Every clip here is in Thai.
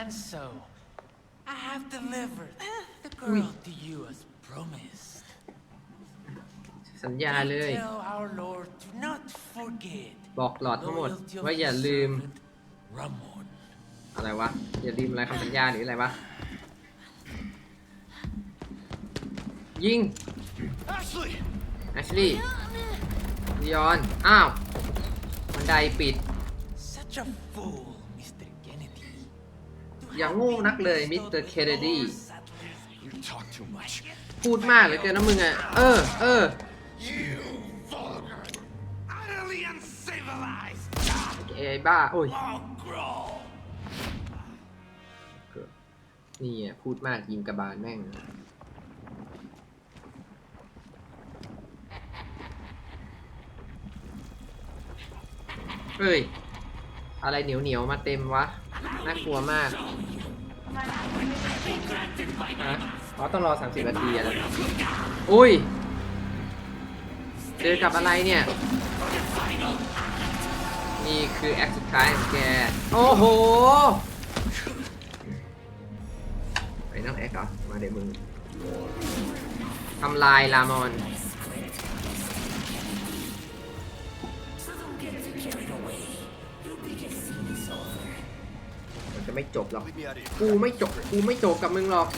And so, I have delivered the girl to you as promised. สัญญาเลย Tell our Lord to not forget บอกหลอดทั้งหมด loyalty of ว่าอย่า his ลืม servant, Ramon. อะไรวะ อย่าลืมอะไรคำสัญญาหรืออะไรวะ ยิง Ashley! แอชลี่ลีออน อ้าวบันไดปิด Such a fool, Mr. Kennedy. To อย่า have โง่นักเลยมิสเตอร์เคเนดี all settlers. You talk too much. พูดมากเหลือเกินนะมึงอะ เออ เออ You vulgar, utterly uncivilized เอ้บ้า โอ้ย นี่อะ พูดมากยิงกระบาลแม่ง เฮ้ย อะไรเหนียวเหนียวมาเต็มวะ น่ากลัวมากฮะอ๋อต้องรอ 30 นาทีอะไรอุ้ย เจอกับอะไรเนี่ย นี่คือแอคสุดท้ายของแก โอ้โหไอ้น้องแอคเหรอ มาเดี๋ยวมึงทำลายลามอน จะไม่จบหรอก กูไม่จบ กูไม่จบกับมึงหรอก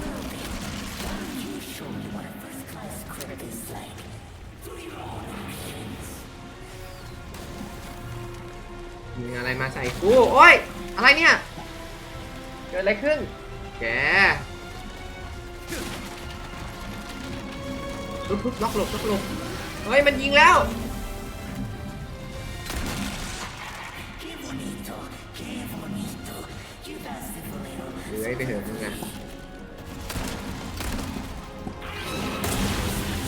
มีอะไรมาใส่กู โอ้ย อะไรเนี่ย เกิดอะไรขึ้น แกปุ๊บปุ๊บล็อกหลบล็อกหลบ เฮ้ย มันยิงแล้ว ลือยไปเถอะมึงอะ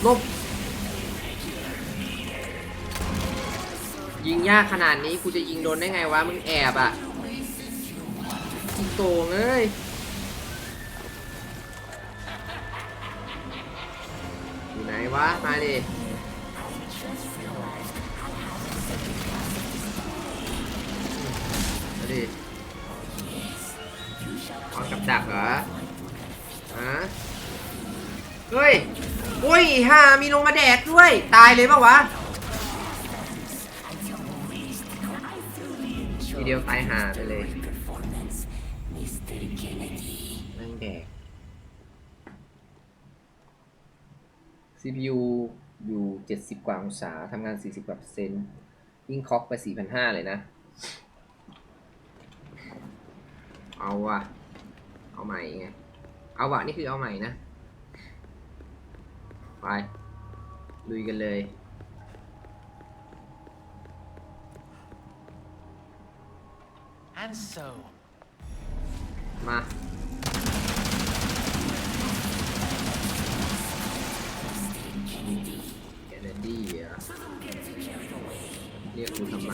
ลบ ยิงยากขนาดนี้กูจะยิงโดนได้ไงวะ มึงแอบอะยิงโตงเอ้ยอยู่ไหนวะ มาดิมาดิ วางกับดักเหรอฮะเฮ้ยโอ้ยฮ่ามีลงมาแดกด้วย ตายเลยปะวะทีเดียวตายห่าไปเลยนั่งแดก CPU อยู่ 70 กว่าองศาทำงาน 40กว่าเปอร์เซ็นต์ยิ่งคอกไป 4,500 เลยนะ เอาว่ะ เอาใหม่ไง เอาว่ะนี่คือเอาใหม่นะ ไปลุยกันเลย And so, มา แกนดี้อะเรียกกูทำไม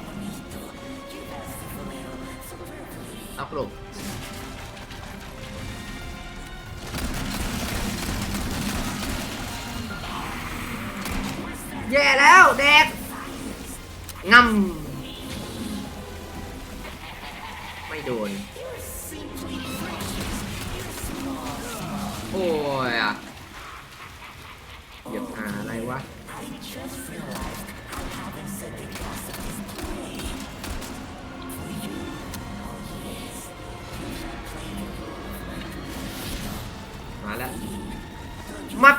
เอากลุ่มแย่แล้วแดกงำไม่โดน โอ้ยอะเหยียบหาอะไรวะ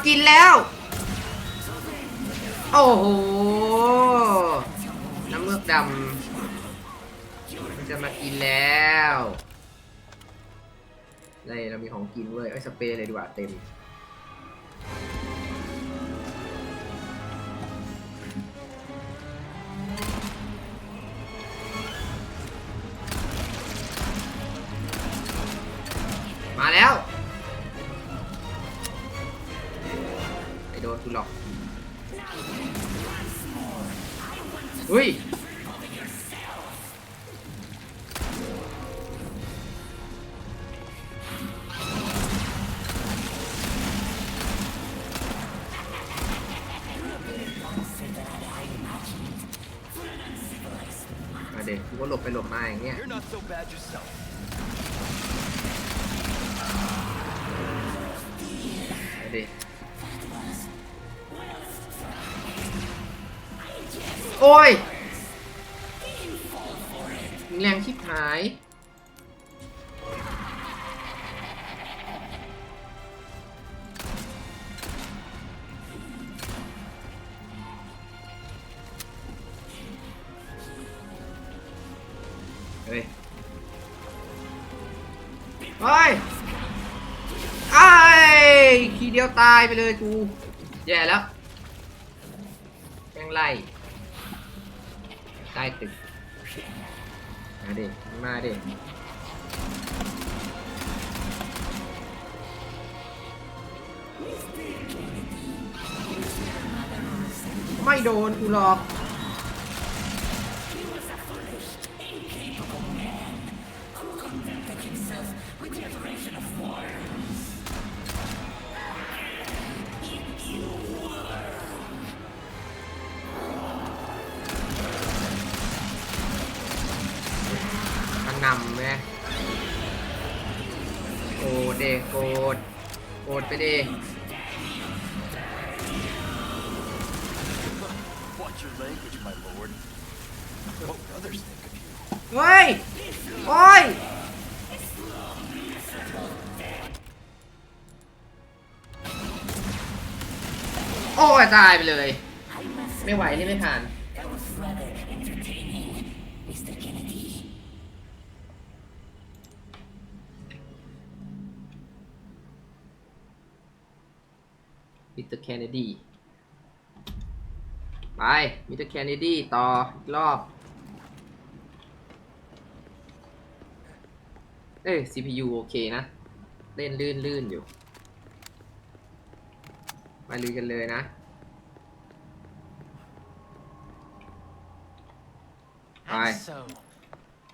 กินแล้ว โอ้โห น้ำเมือกดำมันจะมากินแล้วนี่เรามีของกินเว้ยไอ้สเปรย์เลยดีกว่าเต็ม อย่างเงี้ย You're not so bad yourself. มาเด็กโอ้ยมึงแรงชิบหาย ยทีเดียวตายไปเลยกู แย่แล้วแม่งไล่ใต้ตึกมาดิมาดิไม่โดนกูหรอก โกรธเดโกรธโกรธไปดิ Watch your language, my lord. What would others think of you? เฮ้ย โอ้ยโอ้ยตายไปเลย ไม่ไหวนี่ไม่ผ่าน มิสเตอร์แคนเนดีไปมิสเตอร์แคนเนดีต่ออีกรอบ เอ้ย CPU โอเคนะ เล่นลื่นลื่นอยู่มาลุยกันเลยนะ And Aye. so,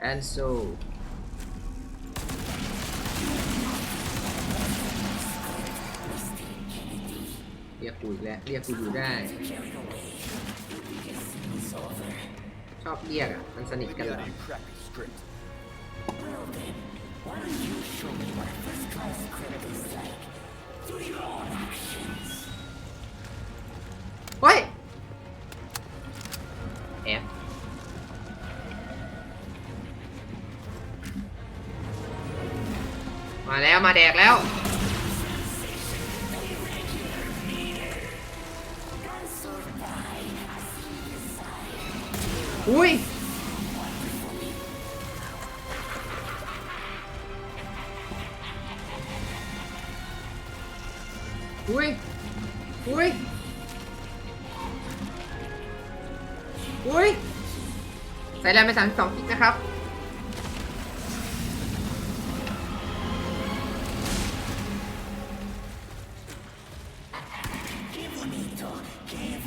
and so รียกกูอีกแล้วเรียกกูอยู่ได้ ชอบเรียกอะ มันสนิทกัน me เหร out อ of your crappy script. เฮ้ยแอบมาแล้วมาแดกแล้ว อุ้ยอุ้ยใส่แรมไปสามสองกิกนะครับ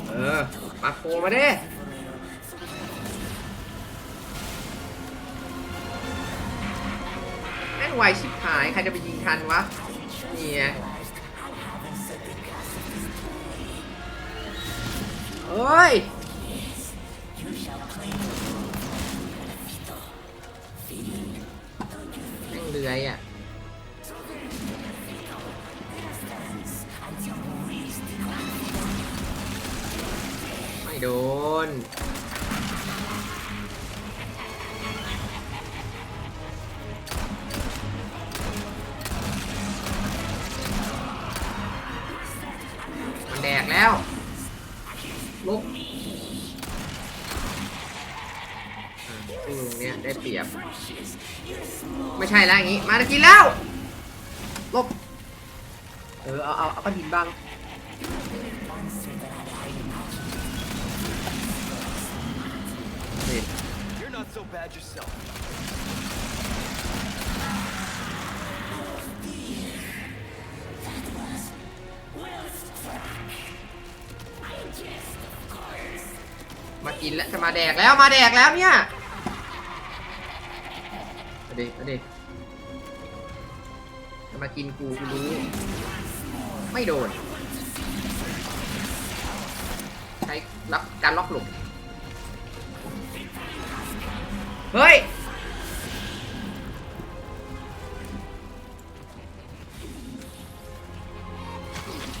เออ มาโคมาด้แม่งไวชิบหาย ใครจะไปยิงทันวะ ลื้อยอะไม่โดนมัน เอาหินบังนี่ดมากินแล้วจะมาแดกแล้วมาแดกแล้วเนี่ยมาดิมาดิจะมากินกูกูรู้ ไม่โดน ใช้ล็อกการล็อกหลุมเฮ้ย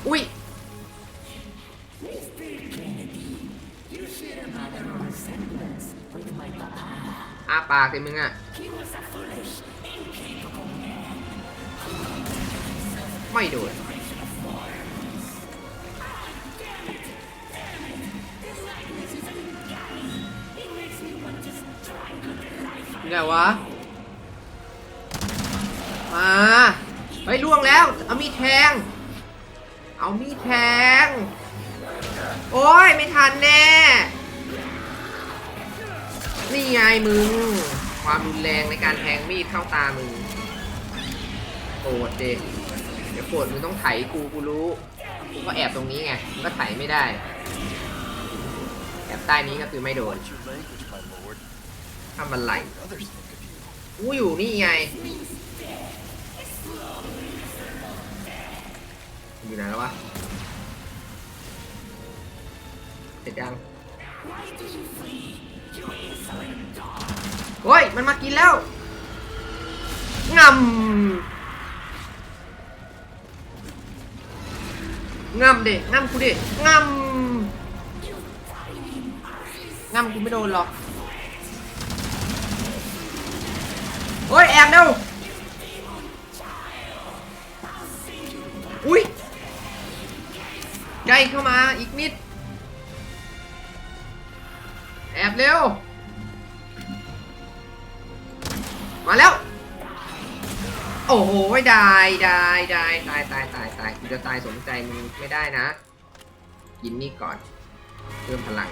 อุ้ย อาปากเลยมึงอะ ทง เอามีดแทง โอ้ยไม่ทันแน่ นี่ไงมึง ความรุนแรงในการแทงมีดเข้าตามึงโกรธเด็เดี๋ยวโกรธมึงต้องไถกูกูรู้ กูก็แอบตรงนี้ไงมึงก็ไถไม่ได้ แอบใต้นี้ก็คือไม่โดน Watch your language, my lord. ถ้ามันไหลกูอยู่นี่ไง อยู่ไหนแล้ววะเสร็จยังโอ้ย มันมากินแล้วงำงำเด็งำกูดิงำงำกูไม่โดนหรอกโอ้ยแอบเร็ว ล้เข้ามาอีกนิด แอบเร็ว มาแล้ว โอ้โหได้ได้ได้ตายตายตายตายกูจะตายสมใจมึงไม่ได้นะ กินนี่ก่อนเพิ่มพลัง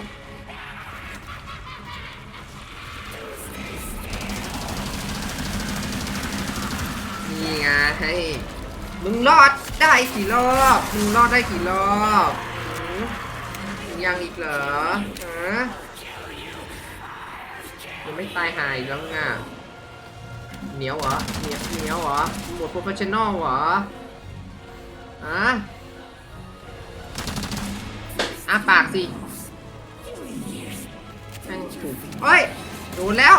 นี่ไงให้ มึงรอดได้กี่รอบ มึงรอดได้กี่รอบมึงยังอีกเหรอฮะยังไม่ตายหายแล้วไงเหนียวเหรอ เหนียวเหนียวเหรอหมดโปรเฟชชั่นอลเหรอฮะอ้าปากสิแม่งถูกเฮ้ย โดนแล้ว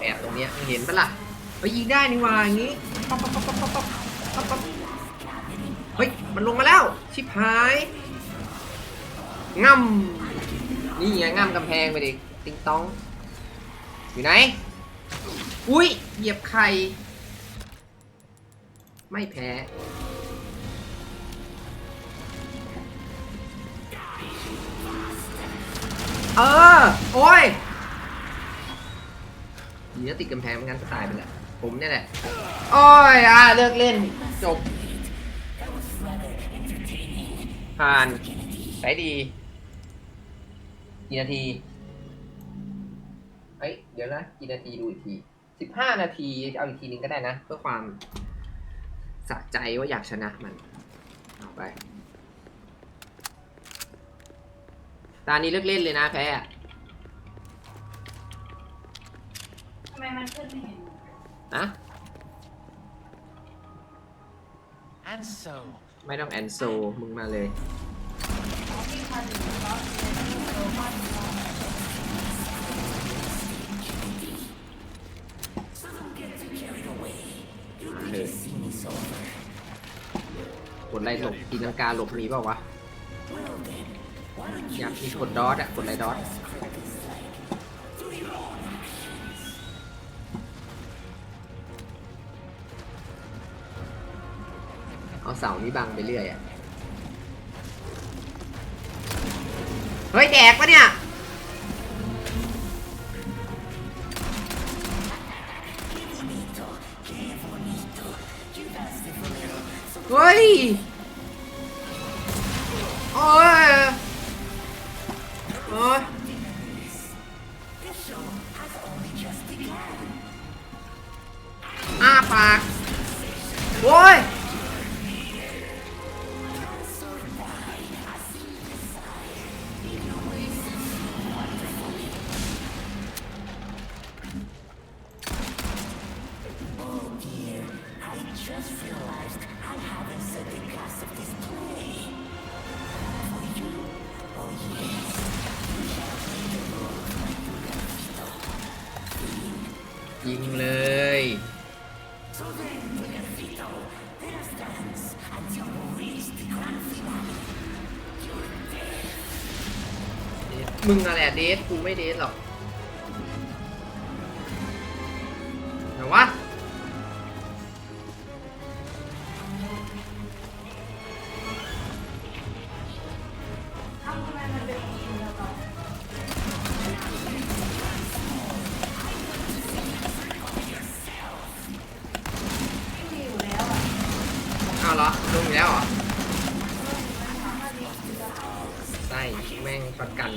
แอบตรงเนี้ยมึงเห็นปะล่ะ ไปยิงได้นี่ว่าอย่างงี้ป๊อปป๊อปป๊อปป๊อปป๊อปป๊อปป๊อปเฮ้ยมันลงมาแล้ว ชิบหายง่ำนี่ไงง่ำกำแพงไปดิติงตอง อยู่ไหน อุ้ยเหยียบไข่ไม่แพ้เออ โอ้ยดีนะติดกำแพงไม่งั้นก็ตายไปแหละ ผมเนี่ยแหละโอ้ยอะเลิกเล่นจบ ผ่านใช้ดีกี่นาทีเอ้ยเดี๋ยวนะกี่นาทีดูอีกทีสิบห้านาทีเอาอีกทีนึงก็ได้นะ เพื่อความสะใจว่าอยากชนะมัน เอาไป ตานี้เลิกเล่นเลยนะแพ้ทำไมมันขึ้นไม่เห็น นะ And so, ไม่ต้องแอนโซมึงมาเลยอ๋อที่พันอยู่ก็เลยโซมันเออกดไล่หลบตีลังกาหลบมีเปล่าวะ อยากมีกดดอทอะกดไล่ดอท เอาเสานี้บังไปเรื่อยอะเฮ้ยแดกปะเนี่ย เฮ้ย โอ้ย โอ้ย มึงอะไรอะเดทกูไม่เดทหรอกไหนวะเอาเป็นอย่างนี้แล้วก็ไม่มีอยู่แล้วะเหรอลงอีกแล้วเหรอมันสามารถดีคือจะเอาไส้แม่งประกัน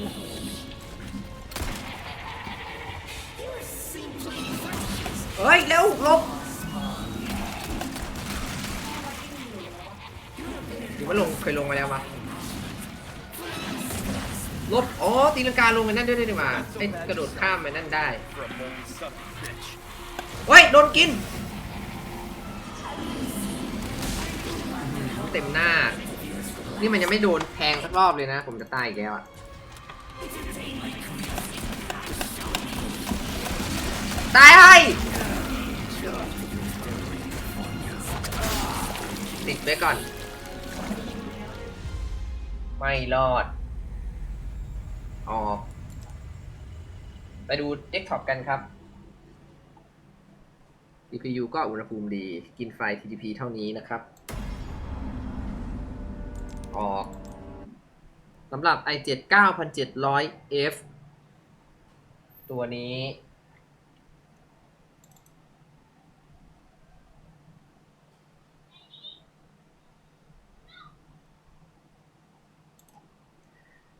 ูกลบหรือว่าลงเคยลงมาแล้ววะลบอ๋อตีลังกาลงไปนั่นด้วยได้ไหมไอ้กระโดดข้ามไปนั่นได้เฮ้ยโดนกิน เต็มหน้า นี่มันยังไม่โดนแทงสักรอบเลยนะ ผมจะตายอีกแล้วอะตายให้ ติดไว้ก่อน ไม่รอด ออก ไปดูเดสก์ท็อปกันครับ CPU ก็อุณหภูมิดี กินไฟ TDP เท่านี้นะครับ ออกสำหรับ i7 9700F ตัวนี้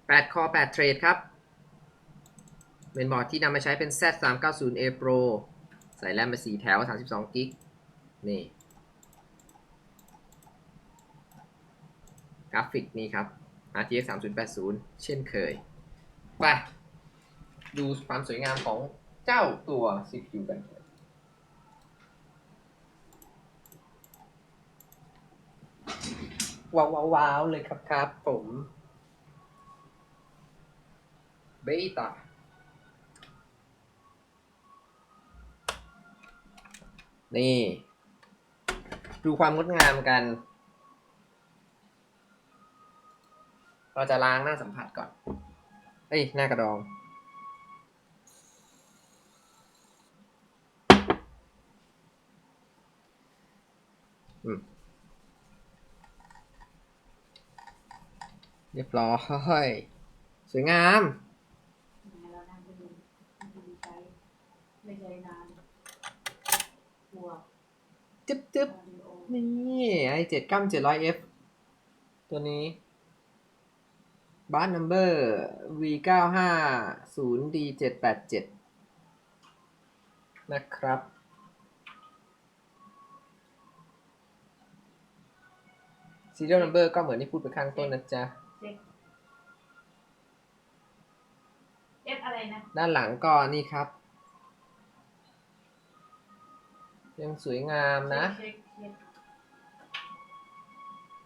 8คอ8เทรดครับเป็นบอร์ดที่นำมาใช้เป็น Z390A Pro ใส่แรมมา4แถว 32กิกนี่ กราฟิกนี่ครับ RTX 3080 เช่นเคย ไป ดูความสวยงามของเจ้าตัว CPU กันว้าวว้าวว้าวเลยครับครับผม เบต้านี่ ดูความงดงามกัน เราจะล้างหน้าสัมผัสก่อน เอ้ย หน้ากระดองเรียบร้อย สวยงาม เรานั่งไปดูดูใช้ไม่ใช้นานกลัว จึ๊บจึ๊บออดิโอนี่ไอเจ็ดก้าเจ็ดร้อย F ตัวนี้บ้านนัมเบอร์ V เก้าห้าศูนย์ D เจ็ดแปดเจ็ดนะครับ serial number ก็เหมือนที่พูดไปข้างต้นนะจ๊ะเช็คเอฟอะไรนะ ด้านหลังก็นี่ครับ ยังสวยงามนะเช็คเช็ค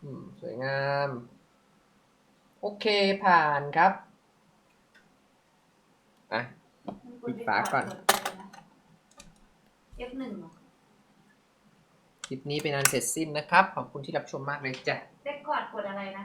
อืม สวยงาม โอเคผ่านครับ อะ ปิดฝาก่อนเอฟหนึ่งเหรอคลิปนี้เป็นอันเสร็จสิ้นนะครับ ขอบคุณที่รับชมมากเลยจ้ะ เรคคอร์ดกดอะไรนะ